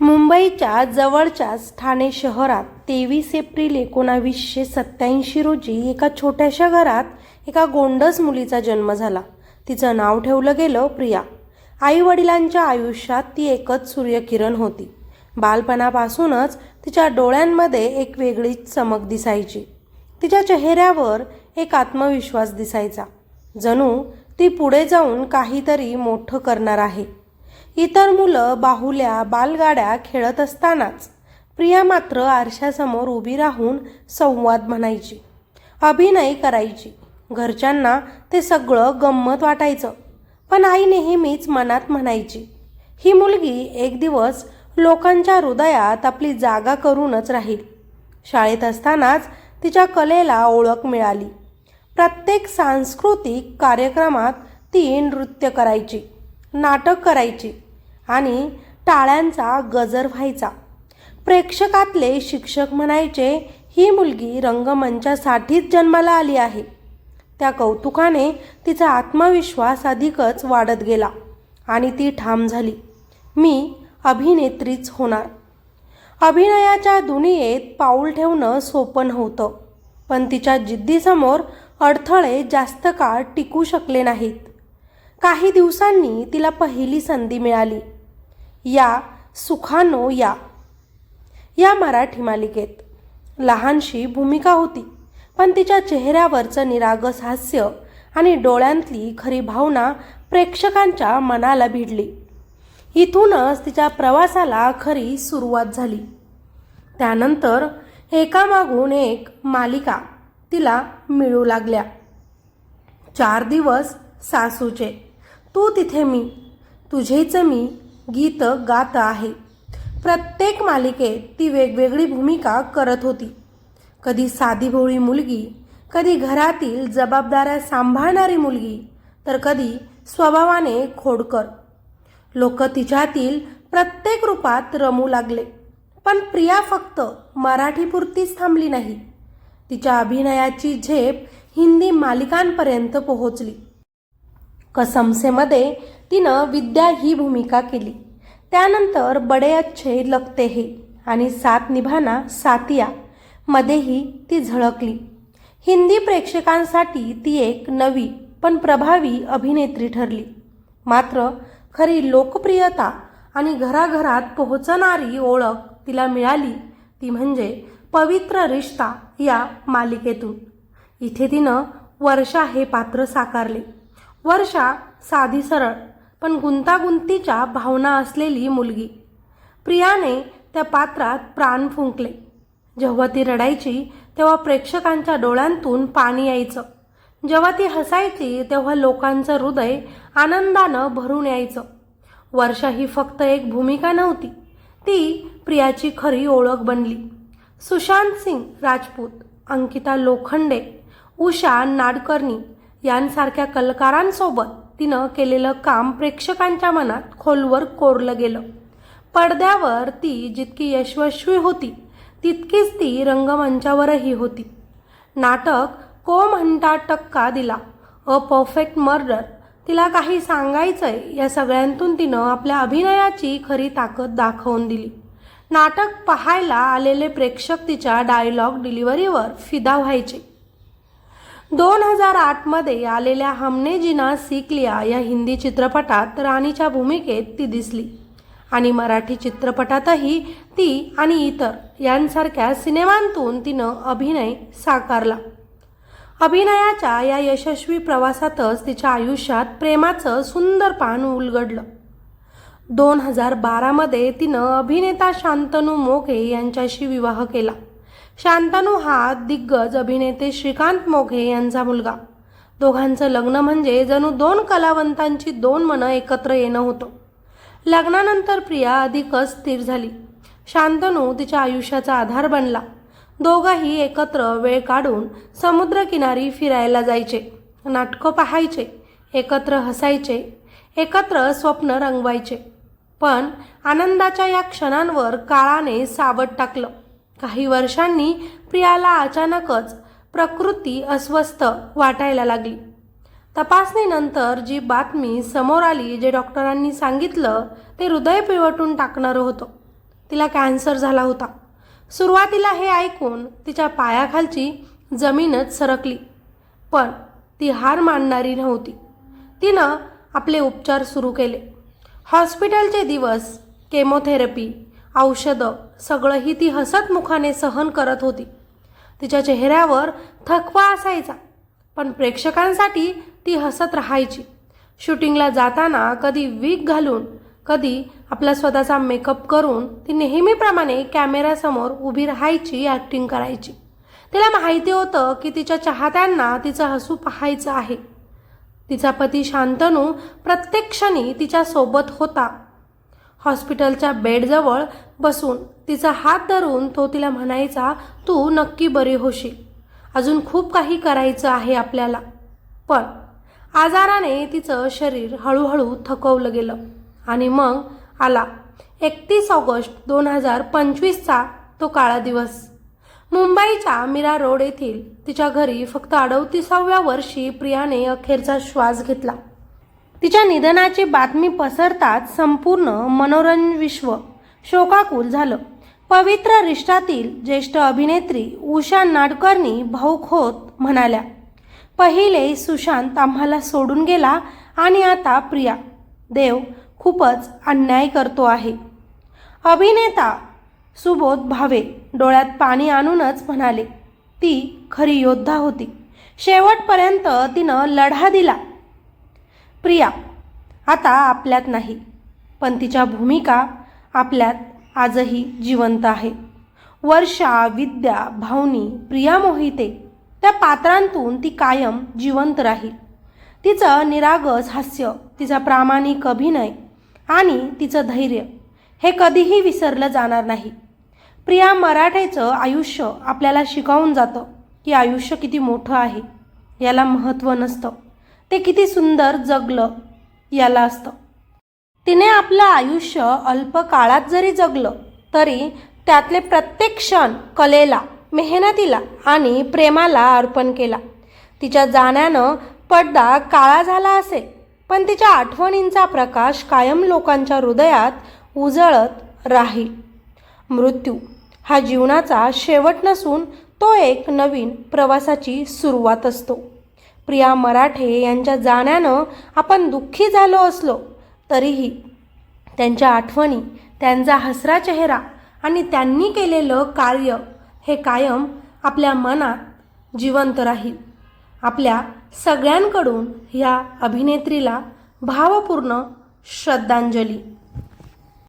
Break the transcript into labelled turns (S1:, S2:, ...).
S1: मुंबईच्या जवळच्याच ठाणे शहरात तेवीस एप्रिल एकोणावीसशे सत्याऐंशी रोजी एका छोट्याशा घरात एका गोंडस मुलीचा जन्म झाला. तिचं नाव ठेवलं गेलं प्रिया. आई वडिलांच्या आयुष्यात ती एकच सूर्यकिरण होती. बालपणापासूनच तिच्या डोळ्यांमध्ये एक वेगळीच चमक दिसायची. तिच्या चेहऱ्यावर एक आत्मविश्वास दिसायचा. जणू ती पुढे जाऊन काहीतरी मोठं करणार आहे. इतर मुलं बाहुल्या बालगाड्या खेळत असतानाच प्रिया मात्र आरशासमोर उभी राहून संवाद म्हणायची अभिनय करायची. घरच्यांना ते सगळं गंमत वाटायचं पण आई नेहमीच मनात म्हणायची ही मुलगी एक दिवस लोकांच्या हृदयात आपली जागा करूनच राहील. शाळेत असतानाच तिच्या कलेला ओळख मिळाली. प्रत्येक सांस्कृतिक कार्यक्रमात ती नृत्य करायची नाटक करायची आणि टाळ्यांचा गजर व्हायचा. प्रेक्षकातले शिक्षक म्हणायचे ही मुलगी रंगमंचासाठीच जन्माला आली आहे. त्या कौतुकाने तिचा आत्मविश्वास अधिकच वाढत गेला आणि ती ठाम झाली. मी अभिनेत्रीच होणार. अभिनयाच्या दुनियेत पाऊल ठेवणं सोपं नव्हतं पण तिच्या जिद्दीसमोर अडथळे जास्त काळ टिकू शकले नाहीत. काही दिवसांनी तिला पहिली संधी मिळाली. या सुखानो या. या मराठी मालिकेत लहानशी भूमिका होती पण तिच्या चेहऱ्यावरचं निरागस हास्य आणि डोळ्यांतली खरी भावना प्रेक्षकांच्या मनाला भिडली. इथूनच तिच्या प्रवासाला खरी सुरुवात झाली. त्यानंतर एकामागून एक मालिका तिला मिळू लागल्या. चार दिवस सासूचे तू तिथे मी तुझेच मी गीतं गात आहे. प्रत्येक मालिकेत ती वेगवेगळी भूमिका करत होती. कधी साधी भोळी मुलगी कधी घरातील जबाबदाऱ्या सांभाळणारी मुलगी तर कधी स्वभावाने खोडकर. लोक तिच्यातील प्रत्येक रूपात रमू लागले पण प्रिया फक्त मराठीपुरतीच थांबली नाही. तिच्या अभिनयाची झेप हिंदी मालिकांपर्यंत पोहोचली. कसमसेमध्ये तिनं विद्या ही भूमिका केली. त्यानंतर बडे अच्छे लगते हे आणि सात निभाना सातिया मध्येही ती झळकली. हिंदी प्रेक्षकांसाठी ती एक नवी पण प्रभावी अभिनेत्री ठरली. मात्र खरी लोकप्रियता आणि घराघरात पोहोचणारी ओळख तिला मिळाली ती म्हणजे पवित्र रिश्ता या मालिकेतून. इथे तिनं वर्षा हे पात्र साकारले. वर्षा साधी सरळ पण गुंतागुंतीच्या भावना असलेली मुलगी. प्रियाने त्या पात्रात प्राण फुंकले. जेव्हा ती रडायची तेव्हा प्रेक्षकांच्या डोळ्यांतून पाणी यायचं. जेव्हा ती हसायची तेव्हा लोकांचं हृदय आनंदानं भरून यायचं. वर्षा ही फक्त एक भूमिका नव्हती ती प्रियाची खरी ओळख बनली. सुशांत सिंग राजपूत अंकिता लोखंडे उषा नाडकर्णी यांसारख्या कलाकारांसोबत तिनं केलेलं काम प्रेक्षकांच्या मनात खोलवर कोरलं गेलं. पडद्यावर ती जितकी यशस्वी होती तितकीच ती रंगमंचावरही होती. नाटक को म्हणता टक्का दिला. A perfect murder. तिला काही सांगायचंय या सगळ्यांतून तिनं आपल्या अभिनयाची खरी ताकद दाखवून दिली. नाटक पाहायला आलेले प्रेक्षक तिच्या डायलॉग डिलिव्हरीवर फिदा व्हायचे. दोन हजार आठमध्ये आलेल्या हमने जिना सिकलिया लिया या हिंदी चित्रपटात राणीच्या भूमिकेत ती दिसली. आणि मराठी चित्रपटातही ती आणि इतर यांसारख्या सिनेमांतून तिनं अभिनय साकारला. अभिनयाच्या या यशस्वी प्रवासातच तिच्या आयुष्यात प्रेमाचं सुंदर पान उलगडलं. दोन हजार बारामध्ये तिनं अभिनेता शांतनू मोघे यांच्याशी विवाह केला. शांतनू हा दिग्गज अभिनेते श्रीकांत मोघे यांचा मुलगा. दोघांचं लग्न म्हणजे जणू दोन कलावंतांची दोन मनं एकत्र येणं होतं. लग्नानंतर प्रिया अधिकच स्थिर झाली. शांतनू तिच्या आयुष्याचा आधार बनला. दोघंही एकत्र वेळ काढून समुद्रकिनारी फिरायला जायचे. नाटकं पाहायचे एकत्र हसायचे एकत्र स्वप्न रंगवायचे. पण आनंदाच्या या क्षणांवर काळाने सावट टाकलं. काही वर्षांनी प्रियाला अचानकच प्रकृती अस्वस्थ वाटायला लागली. तपासणीनंतर जी बातमी समोर आली जे डॉक्टरांनी सांगितलं ते हृदय पिवटून टाकणारं होतं. तिला कॅन्सर झाला होता. सुरुवातीला हे ऐकून तिच्या पायाखालची जमीनच सरकली पण ती हार मानणारी नव्हती. तिनं आपले उपचार सुरू केले. हॉस्पिटलचे दिवस केमोथेरपी औषधं सगळंही ती हसतमुखाने सहन करत होती. तिच्या चेहऱ्यावर थकवा असायचा पण प्रेक्षकांसाठी ती हसत राहायची. शूटिंगला जाताना कधी वीक घालून कधी आपला स्वतःचा मेकअप करून ती नेहमीप्रमाणे कॅमेऱ्यासमोर उभी राहायची ॲक्टिंग करायची. तिला माहिती होतं की तिच्या चाहत्यांना तिचं हसू पाहायचं आहे. तिचा पती शांतनू प्रत्येक क्षणी तिच्यासोबत होता. हॉस्पिटलच्या बेडजवळ बसून तिचा हात धरून तो तिला म्हणायचा तू नक्की बरी होशील. अजून खूप काही करायचं आहे आपल्याला. पण आजाराने तिचं शरीर हळूहळू थकवलं गेलं आणि मग आला. एकतीस ऑगस्ट दोन हजार पंचवीसचा तो काळा दिवस. मुंबईच्या मीरा रोड येथील तिच्या घरी फक्त अडवतीसाव्या वर्षी प्रियाने अखेरचा श्वास घेतला. तिच्या निधनाची बातमी पसरताच संपूर्ण मनोरंजन विश्व शोकाकुल झालं. पवित्र रिश्तातील ज्येष्ठ अभिनेत्री उषा नाडकर्णी भाऊक होत म्हणाल्या पहिले सुशांत आम्हाला सोडून गेला आणि आता प्रिया देव खूपच अन्याय करतो आहे. अभिनेता सुबोध भावे डोळ्यात पाणी आणूनच म्हणाले ती खरी योद्धा होती. शेवटपर्यंत तिनं लढा दिला प्रिया. आता आपल्यात नाही पण तिच्या भूमिका आपल्यात आजही जिवंत आहे. वर्षा विद्या भावनी प्रिया मोहिते त्या पात्रांतून ती कायम जिवंत राहील. तिचं निरागस हास्य तिचा प्रामाणिक अभिनय आणि तिचं धैर्य हे कधीही विसरलं जाणार नाही. प्रिया मराठेचं आयुष्य आपल्याला शिकवून जातं की आयुष्य किती मोठं आहे याला महत्त्व नसतं. ते किती सुंदर जगलं याला असतं. तिने आपलं आयुष्य अल्प काळात जरी जगलं तरी त्यातले प्रत्येक क्षण कलेला मेहनतीला आणि प्रेमाला अर्पण केला. तिच्या जाण्यानं पडदा काळा झाला असे पण तिच्या आठवणींचा प्रकाश कायम लोकांच्या हृदयात उजळत राहील. मृत्यू हा जीवनाचा शेवट नसून तो एक नवीन प्रवासाची सुरुवात असतो. प्रिया मराठे यांच्या जाण्यानं आपण दुःखी झालो असलो तरीही त्यांच्या आठवणी त्यांचा हसरा चेहरा आणि त्यांनी केलेलं कार्य हे कायम आपल्या मनात जिवंत राहील. आपल्या सगळ्यांकडून ह्या अभिनेत्रीला भावपूर्ण श्रद्धांजली.